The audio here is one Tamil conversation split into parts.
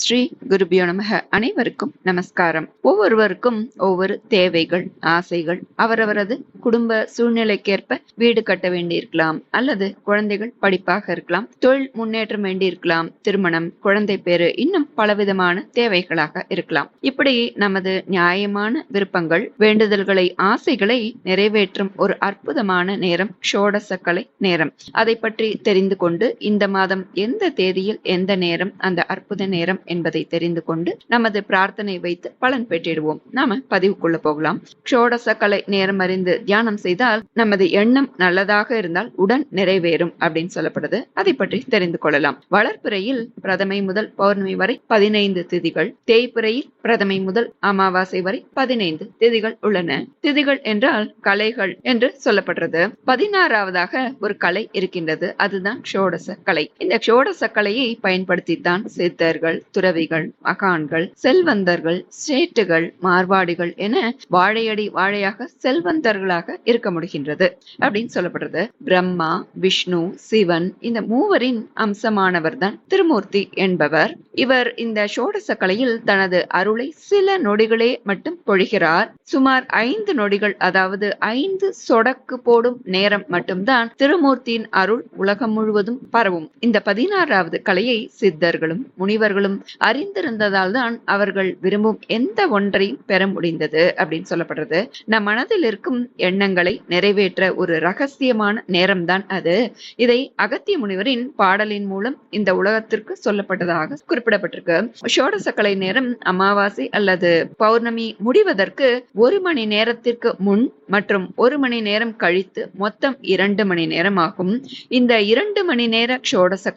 ஸ்ரீ குருபியோ நமக. அனைவருக்கும் நமஸ்காரம். ஒவ்வொருவருக்கும் ஒவ்வொரு தேவைகள் ஆசைகள் அவரவரது குடும்ப சூழ்நிலைக்கேற்ப வீடு கட்ட வேண்டியிருக்கலாம் அல்லது குழந்தைகள் படிப்பாக இருக்கலாம் தொழில் முன்னேற்றம் வேண்டியிருக்கலாம் திருமணம் குழந்தை பேரு இன்னும் பலவிதமான தேவைகளாக இருக்கலாம். இப்படி நமது நியாயமான விருப்பங்கள் வேண்டுதல்களை ஆசைகளை நிறைவேற்றும் ஒரு அற்புதமான நேரம் ஷோடசக்கலை நேரம். அதை பற்றி தெரிந்து கொண்டு இந்த மாதம் எந்த தேதியில் எந்த நேரம் அந்த அற்புத நேரம் என்பதை தெரிந்து கொண்டு நமது பிரார்த்தனை வைத்து பலன் பெற்றிடுவோம். நாம பதிவுக்குள்ள போகலாம். ஷோடச கலை நேரம் அறிந்து தியானம் செய்தால் நமது எண்ணம் நல்லதாக இருந்தால் உடன் நிறைவேறும் அப்படின்னு சொல்லப்படுது. அதை பற்றி தெரிந்து கொள்ளலாம். வளர்ப்பிறையில் பிரதமை முதல் பௌர்ணமி வரை பதினைந்து திதிகள். தேய்பிறையில் பிரதமை முதல் அமாவாசை வரை பதினைந்து திதிகள் உள்ளன. திதிகள் என்றால் கலைகள் என்று சொல்லப்படுறது. பதினாறாவதாக ஒரு கலை இருக்கின்றது. அதுதான் ஷோடச கலை. இந்த ஷோடச கலையை பயன்படுத்தி தான் சித்தர்கள் துறவிகள் மகான்கள் செல்வந்தர்கள் சேட்டுகள் மார்வாடிகள் என வாழையடி வாழையாக செல்வந்தர்களாக இருக்க முடிகின்றது அப்படின்னு சொல்லப்படுறது. பிரம்மா விஷ்ணு சிவன் இந்த மூவரின் அம்சமானவர் தான் திருமூர்த்தி என்பவர். இவர் இந்த சோடச கலையில் தனது அருளை சில நொடிகளே மட்டும் பொழிகிறார். சுமார் ஐந்து நொடிகள் அதாவது ஐந்து சொடக்கு போடும் நேரம் மட்டும்தான் திருமூர்த்தியின் அருள் உலகம் முழுவதும் பரவும். இந்த பதினாறாவது கலையை சித்தர்களும் முனிவர்களும் அறிந்திருந்ததால் தான் அவர்கள் விரும்பும் எந்த ஒன்றையும் பெற முடிந்தது அப்படின்னு சொல்லப்படுறது. நம் மனதில் இருக்கும் எண்ணங்களை நிறைவேற்ற ஒரு ரகசியமான நேரம்தான் அது. இதை அகத்திய முனிவரின் பாடலின் மூலம் இந்த உலகத்திற்கு சொல்லப்பட்டதாக குறிப்பிடப்பட்டிருக்கு. ஷோடசக்கலை நேரம் அமாவாசை அல்லது பௌர்ணமி முடிவதற்கு ஒரு மணி நேரத்திற்கு முன் மற்றும் ஒரு மணி நேரம் கழித்து மொத்தம் இரண்டு மணி நேரம் ஆகும். இந்த இரண்டு மணி நேர ஷோடச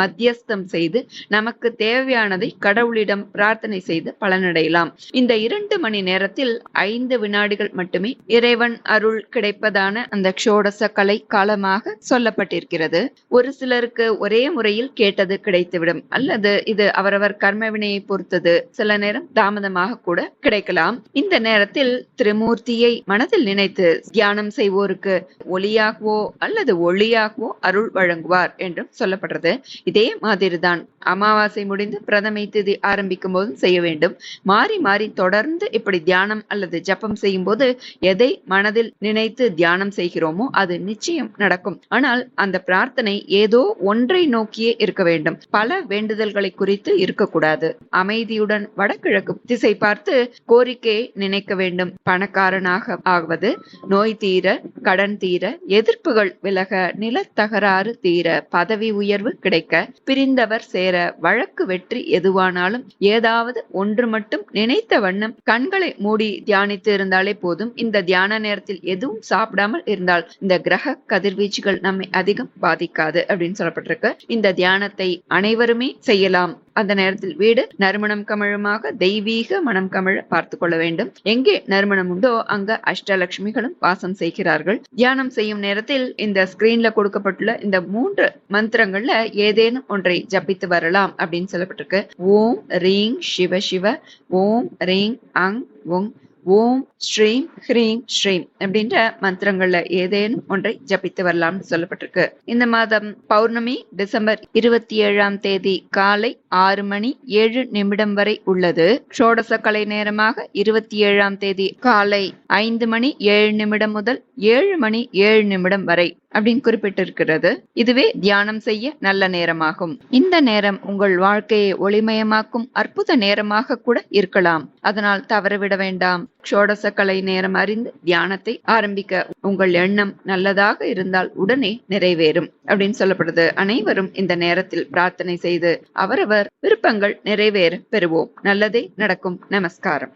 மத்தியஸ்தம் செய்து நமக்கு தேவையான தேவையானதை கடவுளிடம் பிரார்த்தனை செய்து பலனடையலாம். இந்த இரண்டு மணி நேரத்தில் ஐந்து வினாடிகள் மட்டுமே இறைவன் அருள் கிடைப்பதான அந்த க்ஷோடச கலை காலமாக சொல்லப்பட்டிருக்கிறது. ஒரு சிலருக்கு ஒரே முறையில் கேட்டது கிடைத்துவிடும். அல்லது இது அவரவர் கர்ம வினையை பொறுத்தது. சில நேரம் தாமதமாக கூட கிடைக்கலாம். இந்த நேரத்தில் திருமூர்த்தியை மனதில் நினைத்து தியானம் செய்வோருக்கு ஒளியாகவோ அல்லது ஒளியாகவோ அருள் வழங்குவார் என்றும் சொல்லப்படுறது. இதே மாதிரிதான் அமாவாசை முடிந்து பிரதமை திதி ஆரம்பிக்கும் போதும் செய்ய வேண்டும். மாறி மாறி தொடர்ந்து இப்படி தியானம் அல்லது ஜபம் செய்யும் போது எதை மனதில் நினைத்து தியானம் செய்கிறோமோ அது நிச்சயம் நடக்கும். ஆனால் அந்த பிரார்த்தனை ஏதோ ஒன்றை நோக்கியே இருக்க வேண்டும். பல வேண்டுதல்களை குறித்து இருக்கக்கூடாது. அமைதியுடன் வடகிழக்கு திசை பார்த்து கோரிக்கையை நினைக்க வேண்டும். பணக்காரனாக ஆவது நோய் தீர கடன் தீர எதிர்ப்புகள் விலக நிலத்தகராறு தீர பதவி உயர்வு கிடைக்க பிரிந்தவர் சேர வழக்கு வெற்றி எதுவானாலும் ஏதாவது ஒன்று மட்டும் நினைத்த வண்ணம் கண்களை மூடி தியானித்து இருந்தாலே போதும். இந்த தியான நேரத்தில் எதுவும் சாப்பிடாமல் இருந்தால் இந்த கிரக கதிர்வீச்சுகள் நம்மை அதிகம் பாதிக்காது அப்படின்னு சொல்லப்பட்டிருக்கு. இந்த தியானத்தை அனைவருமே செய்யலாம். அந்த நேரத்தில் வீடு நறுமணம் கமழுமாக தெய்வீக மனம் கமழ பார்த்து கொள்ள வேண்டும். எங்கே நறுமணம் உண்டோ அங்க அஷ்டலட்சுமிகளும் வாசம் செய்கிறார்கள். தியானம் செய்யும் நேரத்தில் இந்த ஸ்கிரீன்ல கொடுக்கப்பட்டுள்ள இந்த மூன்று மந்திரங்கள்ல ஏதேனும் ஒன்றை ஜபித்து வரலாம் அப்படின்னு சொல்லப்பட்டிருக்கு. ஓம் ரீங் சிவ சிவ ஓம் ரீங் அங் ஒங் ஓம் ஸ்ரீம் ஹ்ரீம் ஸ்ரீம் அப்படின்ற மந்திரங்கள்ல ஏதேனும் ஒன்றை ஜபித்து வரலாம்னு சொல்லப்பட்டிருக்கு. இந்த மாதம் பௌர்ணமி டிசம்பர் இருபத்தி ஏழாம் தேதி காலை ஆறு மணி ஏழு நிமிடம் வரை உள்ளது. ஷோடச கலை நேரமாக இருபத்தி ஏழாம் தேதி காலை ஐந்து மணி ஏழு நிமிடம் முதல் ஏழு மணி ஏழு நிமிடம் வரை அப்படின்னு குறிப்பிட்டிருக்கிறது. இதுவே தியானம் செய்ய நல்ல நேரமாகும். இந்த நேரம் உங்கள் வாழ்க்கையை ஒளிமயமாக்கும் அற்புத நேரமாக கூட இருக்கலாம். அதனால் தவறவிட வேண்டாம். ஷோடச கலை நேரம் அறிந்து தியானத்தை ஆரம்பிக்க உங்கள் எண்ணம் நல்லதாக இருந்தால் உடனே நிறைவேறும் அப்படின்னு சொல்லப்படுது. அனைவரும் இந்த நேரத்தில் பிரார்த்தனை செய்து அவரவர் விருப்பங்கள் நிறைவேற பெறுவோம். நல்லதே நடக்கும். நமஸ்காரம்.